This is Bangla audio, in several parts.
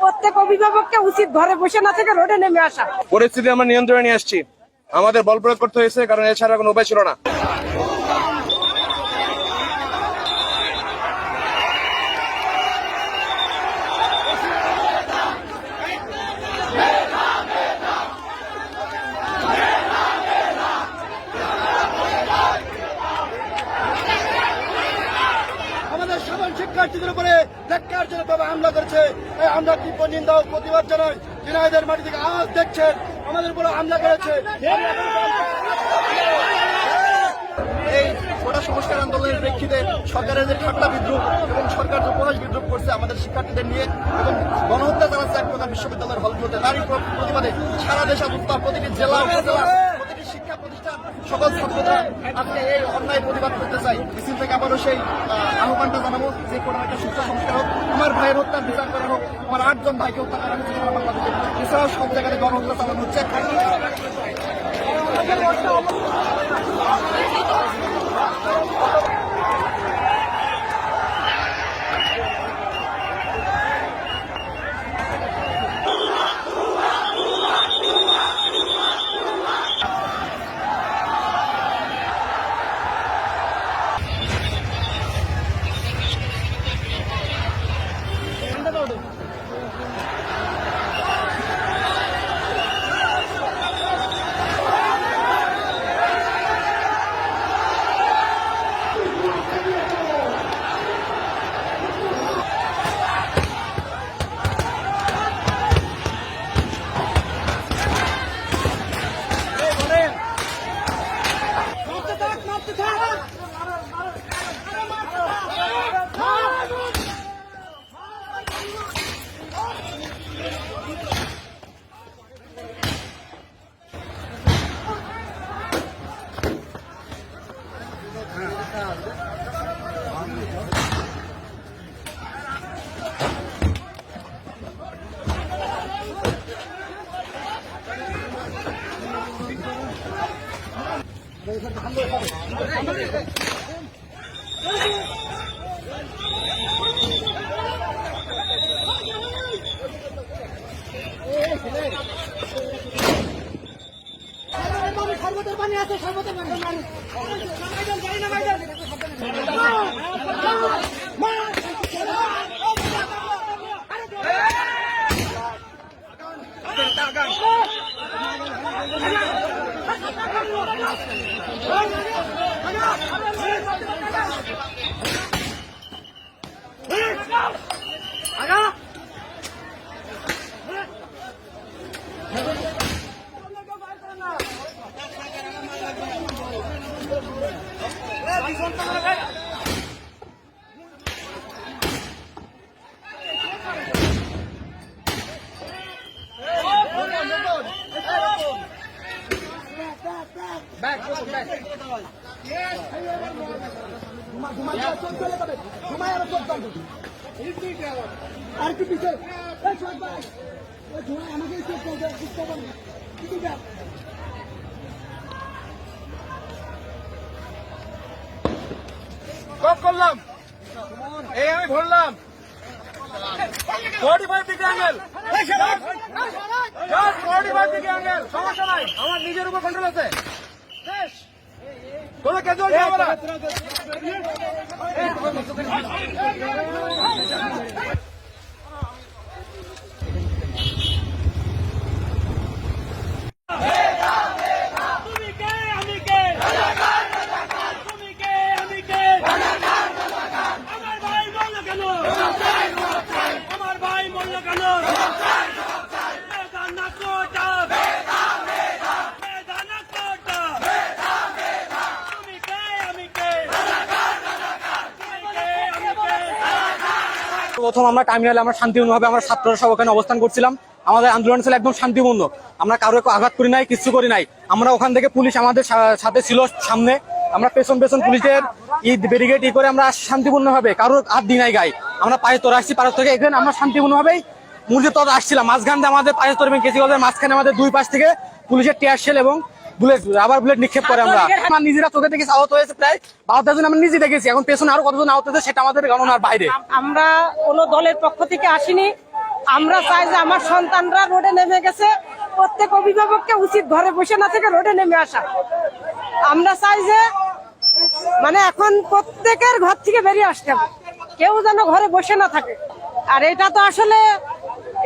প্রত্যেক অভিভাবককে উচিত ঘরে বসে না থেকে রোডে নেমে আসা। পরিস্থিতি আমরা নিয়ন্ত্রণে নিয়ে আসছি। আমাদের বল প্রয়োগ করতে হয়েছে কারণ এছাড়া কোনো উপায় ছিল না আমাদের সাধারণ শিক্ষার্থীদের উপরে ন্যাক্কারজনকভাবে হামলা করেছে। এই আমরা তীব্র নিন্দা প্রতিবাদ জানাই। ঝিনাইদের মাটি থেকে আজ দেখছেন। আমাদের উপরে হামলা করেছে। এই গোটা সংস্কার আন্দোলনের প্রেক্ষিতে সরকারের যে ঠাট্টা বিদ্রুপ এবং সরকার যে উপহাস বিদ্রুপ করছে আমাদের শিক্ষার্থীদের নিয়ে এবং গণহত্যা চালাচ্ছে এক প্রকার বিশ্ববিদ্যালয়ের হলগুলোতে প্রতিবাদে সারা দেশ অবস্থা প্রতিটি জেলা উপজেলা সকল ছাত্ররা আজকে এই অন্যায় প্রতিবাদ করতে চাই। মিছিল থেকে আবারও সেই আহ, আহ্বানটা জানাব যে কোনো একটা শিক্ষা সংস্কার হোক আমার ভাইয়ের হত্যার বিচার করা হোক আমার আটজন ভাইকে হত্যা করা হচ্ছে বাংলাদেশে এছাড়াও সব জায়গায় গণহত্যা চালানো হচ্ছে মারতে থাক সর্বতের পানি আছে সর্বতের পানি যাই নামাইদান আর কি পিছে এই কপ করলাম। এই আমি ভরলাম। Forty five degree angle forty five degree angle সমস্যা নাই, আমার নিজের উপর কন্ট্রোল আছে। কোনো ক্যাজুয়াল হবে না তুমি কে আমি কে তুমি কে আমি কে আমার ভাই মরল কেন আমার ভাই মরল কেন বেদানা কোটা বেদানা কোটা তুমি কে আমি কে তুমি কে আমি কে প্রথম আমরা টার্মিনালে আমরা শান্তিপূর্ণভাবে আমরা ছাত্ররা সব ওখানে অবস্থান করছিলাম। আমাদের আন্দোলন ছিল একদম শান্তিপূর্ণ। আমরা কারও আঘাত করি নাই কিছু করি নাই। আমরা ওখান থেকে পুলিশ আমাদের সাথে ছিল সামনে। আমরা পেছন পেছন পুলিশের ঈদ ব্যারিকেড ই করে আমরা শান্তিপূর্ণভাবে কারোর হাত দিই নাই গায়ে। আমরা পায়ে তোরা আসছি পাড়ার থেকে এখানে আমরা শান্তিপূর্ণভাবেই মুরগির আসছিলাম। মাঝখান দিয়ে আমাদের পাশে তরবেন কেসি মাঝখানে আমাদের দুই পাশ থেকে পুলিশের টিয়ার শেল এবং বুলেট রাবার বুলেট নিক্ষেপ করে আমরা। আমার নিজেরা চোখে দেখে আহত হয়েছে প্রায়। বারোটা জন আমরা নিজে দেখেছি। এখন পেছনে আরও কতজন আহত হয়েছে সেটা আমাদের গণনার বাইরে। আমরা কোনো দলের পক্ষ থেকে আসিনি। আমরা চাই যে আমার সন্তানরা রোডে নেমে গেছে। প্রত্যেক অভিভাবককে উচিত ঘরে বসে না থেকে রোডে নেমে আসা। আমরা চাই যে মানে এখন প্রত্যেকের ঘর থেকে বেরিয়ে আসতে হবে। কেউ যেন ঘরে বসে না থাকে। আর এটা তো আসলে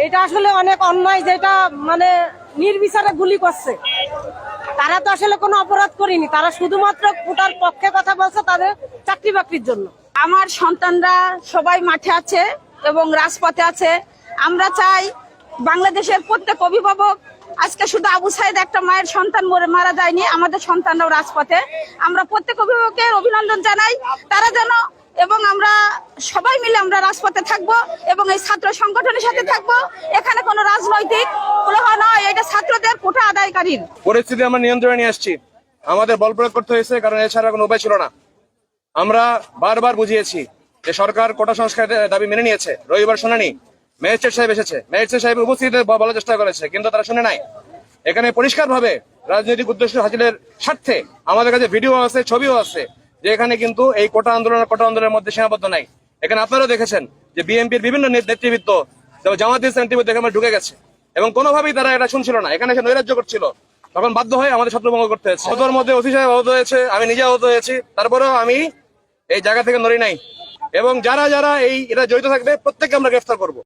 এটা আসলে অনেক অন্যায় যেটা মানে নির্বিচারে গুলি করছে। তারা তো আসলে কোনো অপরাধ করেনি। তারা শুধুমাত্র কোটার পক্ষে কথা বলছে তাদের চাকরি বাকরির জন্য। আমার সন্তানরা সবাই মাঠে আছে এবং রাজপথে আছে। আমরা চাই বাংলাদেশের প্রত্যেক অভিভাবক, আজকে শুধু আবু সাইদ একটা মায়ের সন্তান মরে মারা যায়নি, আমাদের সন্তানরাও রাজপথে। আমরা প্রত্যেক অভিভাবকের অভিনন্দন জানাই। তারা যেন এবং আমরা সবাই মিলে আমরা রাজপথে থাকব এবং এই ছাত্র সংগঠনের সাথে থাকব। এখানে কোনো রাজনৈতিক প্রলোভন নয়, এটা ছাত্রদের কোটা আদায়কারীর। পরিস্থিতি আমরা নিয়ন্ত্রণে নিয়ে আসছি। আমাদের বল প্রয়োগ করতে হয়েছে, কারণ এছাড়া কোনো উপায় ছিল না। আমরা বারবার বুঝিয়েছি যে সরকার কোটা সংস্কারের দাবি মেনে নিয়েছে। রবিবার শুনানি ম্যাজিস্ট্রেট সাহেব এসেছে। ম্যাজিস্ট্রেট সাহেব উপস্থিতিতে বলার চেষ্টা করেছে, কিন্তু তারা শুনে নাই। এখানে পরিষ্কারভাবে রাজনৈতিক উদ্দেশ্য হাসিলের স্বার্থে আমাদের কাছে ভিডিও আছে, ছবিও আছে। যে এখানে কিন্তু এই কোটা আন্দোলন আর কোটা আন্দোলনের মধ্যে সীমাবদ্ধ নাই। এখানে আপনারাও দেখেছেন যে বিএনপির বিভিন্ন নেতৃবৃত্ত জামাত ইসলাম নেতৃবৃত্ত এখানে ঢুকে গেছে। এবং কোনোভাবেই তারা এটা শুনছিল না। এখানে এসে নৈরাজ্য করছিল। তখন বাধ্য হয়ে আমাদের ছত্রভঙ্গ করতে হয়েছে। ওদের মধ্যে অফিস আহত হয়েছে, আমি নিজে আহত হয়েছি। তারপরেও আমি এই জায়গা থেকে নড়ি নাই। এবং যারা যারা এই এটা জড়িত থাকবে, প্রত্যেককে আমরা গ্রেফতার করব।